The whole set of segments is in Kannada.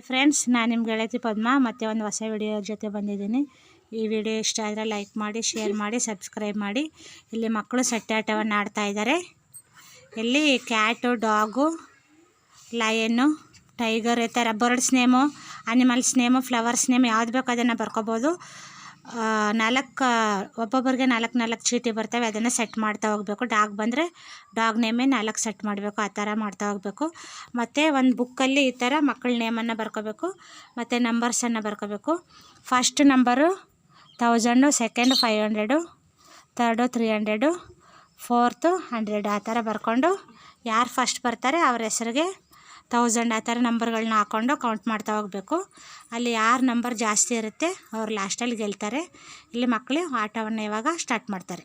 ಫ್ರೆಂಡ್ಸ್ ನಾನು ನಿಮ್ಮ ಗೆಳತಿ ಪದ್ಮ, ಮತ್ತೆ ಒಂದು ಹೊಸ ವಿಡಿಯೋ ಜೊತೆ ಬಂದಿದ್ದೀನಿ. ಈ ವಿಡಿಯೋ ಇಷ್ಟ ಆದರೆ ಲೈಕ್ ಮಾಡಿ ಶೇರ್ ಮಾಡಿ ಸಬ್ಸ್ಕ್ರೈಬ್ ಮಾಡಿ. ಇಲ್ಲಿ ಮಕ್ಕಳು ಸಟ್ಟಾಟವನ್ನು ಆಡ್ತಾ ಇದ್ದಾರೆ ಇಲ್ಲಿ ಕ್ಯಾಟು ಡಾಗು ಲಯನ್ನು ಟೈಗರ್ ಈ ಥರ birds name animals name flowers name ಯಾವ್ದು ಬೇಕೋ ಅದನ್ನು ಬರ್ಕೋಬೋದು. ನಾಲ್ಕು, ಒಬ್ಬೊಬ್ಬರಿಗೆ ನಾಲ್ಕು ನಾಲ್ಕು ಚೀಟಿ ಬರ್ತವೆ, ಅದನ್ನು ಸೆಟ್ ಮಾಡ್ತಾ ಹೋಗಬೇಕು. ಡಾಗ್ ಬಂದರೆ ಡಾಗ್ ನೇಮೇ ನಾಲ್ಕು ಸೆಟ್ ಮಾಡಬೇಕು, ಆ ಥರ ಮಾಡ್ತಾ ಹೋಗಬೇಕು. ಮತ್ತು ಒಂದು ಬುಕ್ಕಲ್ಲಿ ಈ ಥರ ಮಕ್ಕಳ ನೇಮನ್ನು ಬರ್ಕೋಬೇಕು, ಮತ್ತು ನಂಬರ್ಸನ್ನು ಬರ್ಕೋಬೇಕು. First number thousand second five hundred third three hundred fourth hundred ಆ ಥರ ಬರ್ಕೊಂಡು ಯಾರು ಫಸ್ಟ್ ಬರ್ತಾರೆ, ಅವ್ರ ಹೆಸ್ರಿಗೆ ತೌಸಂಡ್ ಆ ಥರ ನಂಬರ್ಗಳನ್ನ ಹಾಕ್ಕೊಂಡು ಕೌಂಟ್ ಮಾಡ್ತಾ ಹೋಗಬೇಕು. ಅಲ್ಲಿ ಯಾರು ನಂಬರ್ ಜಾಸ್ತಿ ಇರುತ್ತೆ, ಅವ್ರು ಲಾಸ್ಟಲ್ಲಿ ಗೆಲ್ತಾರೆ. ಇಲ್ಲಿ ಮಕ್ಕಳು ಆಟವನ್ನು ಇವಾಗ ಸ್ಟಾರ್ಟ್ ಮಾಡ್ತಾರೆ.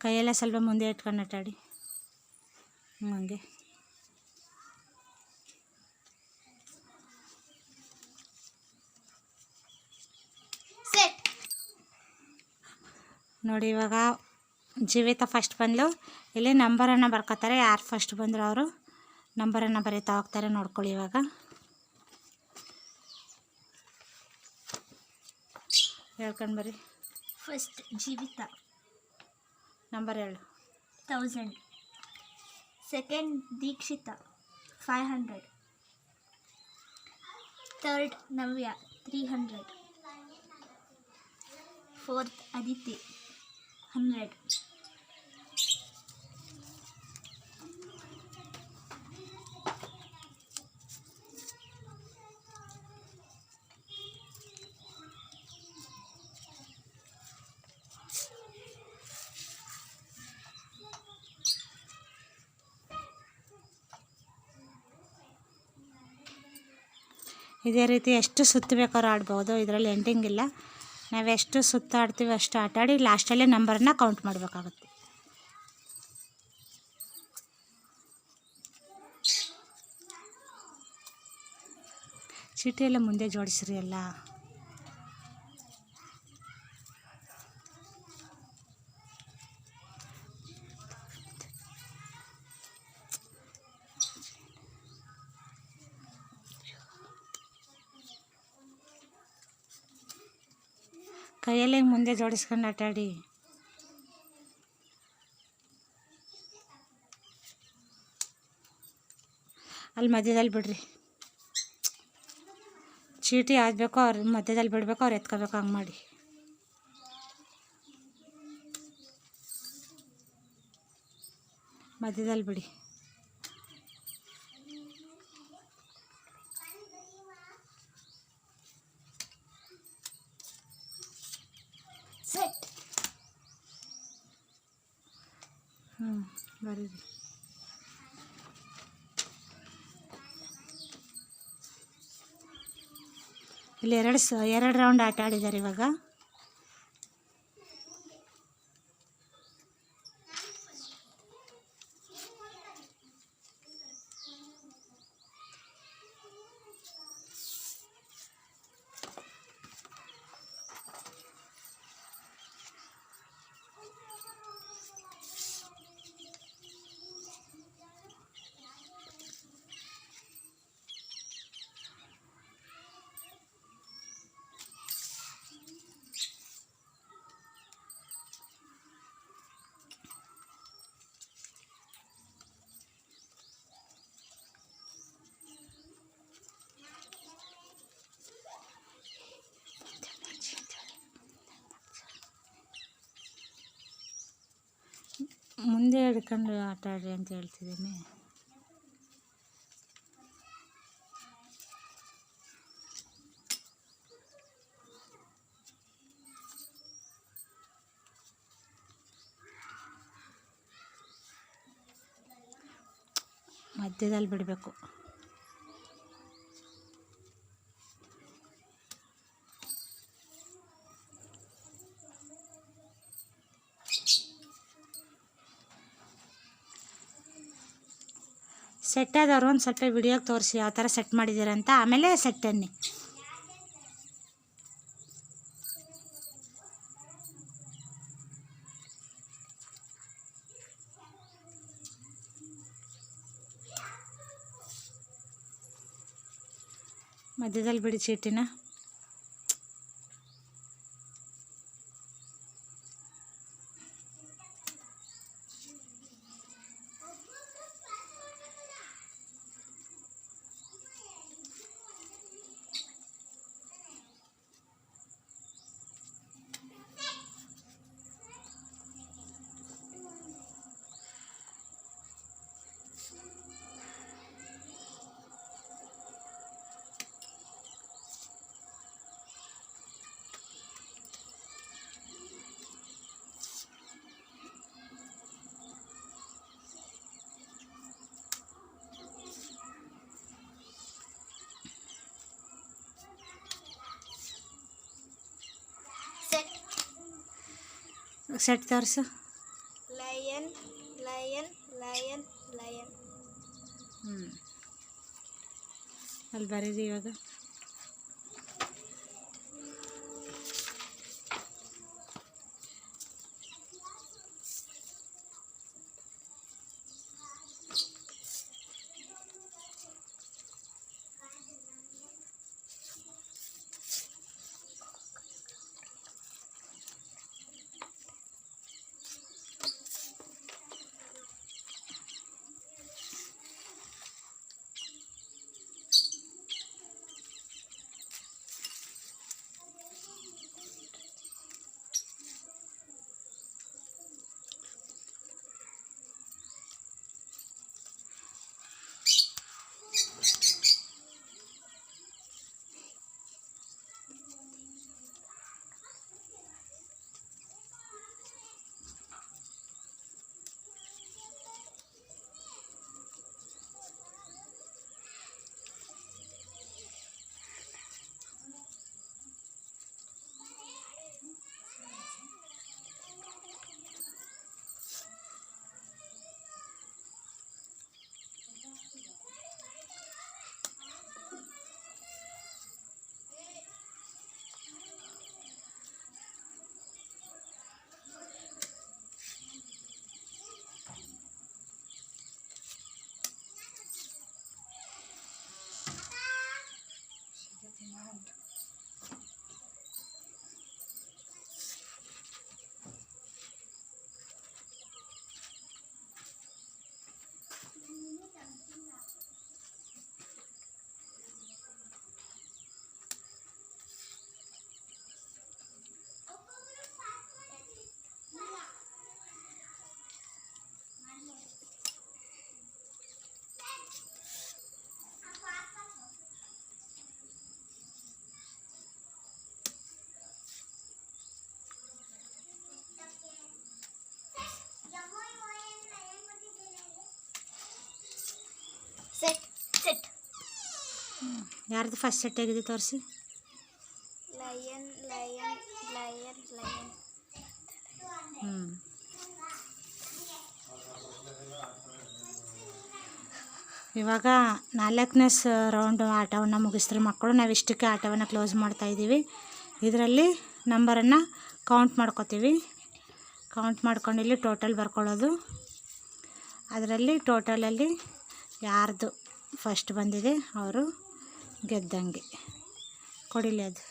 ಕೈಯೆಲ್ಲ ಸ್ವಲ್ಪ ಮುಂದೆ ಇಟ್ಕೊಂಡು ಆಟಾಡಿ ಹ್ಞೂ ಹಂಗೆ. ನೋಡಿ ಇವಾಗ ಜೀವಿತ ಫಸ್ಟ್ ಬಂದು ಇಲ್ಲಿ ನಂಬರನ್ನು ಬರ್ಕೋತಾರೆ. ಯಾರು ಫಸ್ಟ್ ಬಂದರು ಅವರು ನಂಬರನ್ನು ಬರೀತಾ ಹೋಗ್ತಾರೆ ನೋಡ್ಕೊಳ್ಳಿ ಇವಾಗ. ಹೇಳ್ಕೊಂಡು ಬರ್ರಿ ಫಸ್ಟ್ ಜೀವಿತ. ನಂಬರ್ ಹೇಳು thousand second Dikshitha five hundred third Navya three hundred fourth Aditi hundred ಇದೇ ರೀತಿ ಎಷ್ಟು ಸುತ್ತು ಬೇಕಾದ್ರೂ ಆಡ್ಬೋದು. ಇದರಲ್ಲಿ ಎಂಡಿಂಗ್ ಇಲ್ಲ. ನಾವು ಎಷ್ಟು ಸುತ್ತು ಆಡ್ತೀವಿ ಅಷ್ಟು ಆಟಾಡಿ ಲಾಸ್ಟಲ್ಲೇ ನಂಬರನ್ನ ಕೌಂಟ್ ಮಾಡಬೇಕಾಗುತ್ತೆ. ಚೀಟಿಯೆಲ್ಲ ಮುಂದೆ ಜೋಡಿಸ್ರಿ ಎಲ್ಲ. ಕೈಯಲ್ಲಿ ಮುಂದೆ ಜೋಡಿಸ್ಕೊಂಡು ಆಟಾಡಿ ಅಲ್ಲಿ ಮಧ್ಯದಲ್ಲಿ ಬಿಡ್ರಿ. ಚೀಟಿ ಯಾವ್ದು ಬೇಕೋ ಅವ್ರ ಮಧ್ಯದಲ್ಲಿ ಬಿಡಬೇಕು, ಅವ್ರು ಎತ್ಕೋಬೇಕು, ಹಂಗೆ ಮಾಡಿ. ಮಧ್ಯದಲ್ಲಿ ಬಿಡಿ. ಹ್ಞೂ ಬರೀರಿ. ಇಲ್ಲಿ ಎರಡು ಸ ಎರಡು ರೌಂಡ್ ಆಟ ಆಡಿದ್ದಾರೆ ಇವಾಗ. ಮುಂದೆ ಹಿಡ್ಕೊಂಡು ಆಟ ಆಡ್ರಿ ಅಂತ ಹೇಳ್ತಿದ್ದೀನಿ. ಮಧ್ಯದಲ್ಲಿ ಬಿಡಬೇಕು. ಸೆಟ್ ಆದವರು ಒಂದು ಸ್ವಲ್ಪ ವಿಡಿಯೋಗೆ ತೋರಿಸಿ ಯಾವ ಥರ ಸೆಟ್ ಮಾಡಿದ್ದೀರಂತ ಆಮೇಲೆ ಸೆಟ್ ಅನ್ನಿ. ಮಧ್ಯದಲ್ಲಿ ಬಿಡಿ ಚೀಟಿನ. ಸೆಟ್ ತೋರಿಸು ಲಯನ್ ಲಯನ್ ಲಯನ್ ಲಯನ್ ಹ್ಞೂ ಅಲ್ಲಿ ಬರೀರಿ ಇವಾಗ ಸೆಟ್ ಸೆಟ್ ಯಾರ್ದು ಫಸ್ಟ್ ಸೆಟ್ ಆಗಿದೆ ತೋರಿಸಿ? ಲಯನ್ ಲಯನ್ ಲಯನ್ ಲಯನ್ ಹ್ಞೂ ಇವಾಗ ನಾಲ್ಕನೇ ಸ ರೌಂಡ್ ಆಟವನ್ನು ಮುಗಿಸ್ತಾರೆ ಮಕ್ಕಳು. ನಾವು ಇಷ್ಟಕ್ಕೆ ಆಟವನ್ನು ಕ್ಲೋಸ್ ಮಾಡ್ತಾ ಇದ್ದೀವಿ. ಇದರಲ್ಲಿ ನಂಬರನ್ನು ಕೌಂಟ್ ಮಾಡ್ಕೋತೀವಿ. ಕೌಂಟ್ ಮಾಡ್ಕೊಂಡಿಲ್ಲಿ ಟೋಟಲ್ ಬರ್ಕೊಳ್ಳೋದು. ಅದರಲ್ಲಿ ಟೋಟಲಲ್ಲಿ ಯಾರ್ದು ಫಸ್ಟ್ ಬಂದಿದೆ ಅವರು ಗೆದ್ದಂಗೆ. ಕೊಡಿಲಿ ಅದು.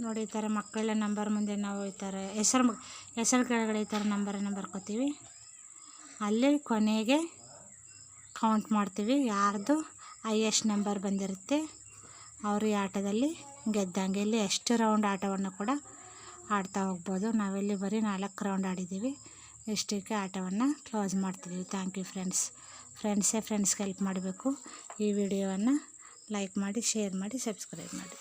ನೋಡಿ ಈ ಥರ ಮಕ್ಕಳ ನಂಬರ್ ಮುಂದೆ ನಾವು ಈ ಥರ ಹೆಸರು ಹೆಸರು ಕೆಳಗಡೆ ಈ ಥರ ನಂಬರನ್ನು ಬರ್ಕೋತೀವಿ. ಅಲ್ಲಿ ಕೊನೆಗೆ ಕೌಂಟ್ ಮಾಡ್ತೀವಿ ಯಾರ್ದು ಹೈಯೆಸ್ಟ್ ನಂಬರ್ ಬಂದಿರುತ್ತೆ. ಅವರು ಈ ಆಟದಲ್ಲಿ ಗೆದ್ದಂಗೆ ಇಲ್ಲಿ ಎಷ್ಟು ರೌಂಡ್ ಆಟವನ್ನು ಕೂಡ ಆಡ್ತಾ ಹೋಗ್ಬೋದು. ನಾವಿಲ್ಲಿ ಬರೀ ನಾಲ್ಕು ರೌಂಡ್ ಆಡಿದ್ದೀವಿ. ಇಷ್ಟಕ್ಕೆ ಆಟವನ್ನು ಕ್ಲೋಸ್ ಮಾಡ್ತೀವಿ ಥ್ಯಾಂಕ್ ಯು ಫ್ರೆಂಡ್ಸ್ ಫ್ರೆಂಡ್ಸೇ ಫ್ರೆಂಡ್ಸ್ಗೆ ಹೆಲ್ಪ್ ಮಾಡಬೇಕು. ಈ ವಿಡಿಯೋವನ್ನು ಲೈಕ್ ಮಾಡಿ ಶೇರ್ ಮಾಡಿ ಸಬ್ಸ್ಕ್ರೈಬ್ ಮಾಡಿ.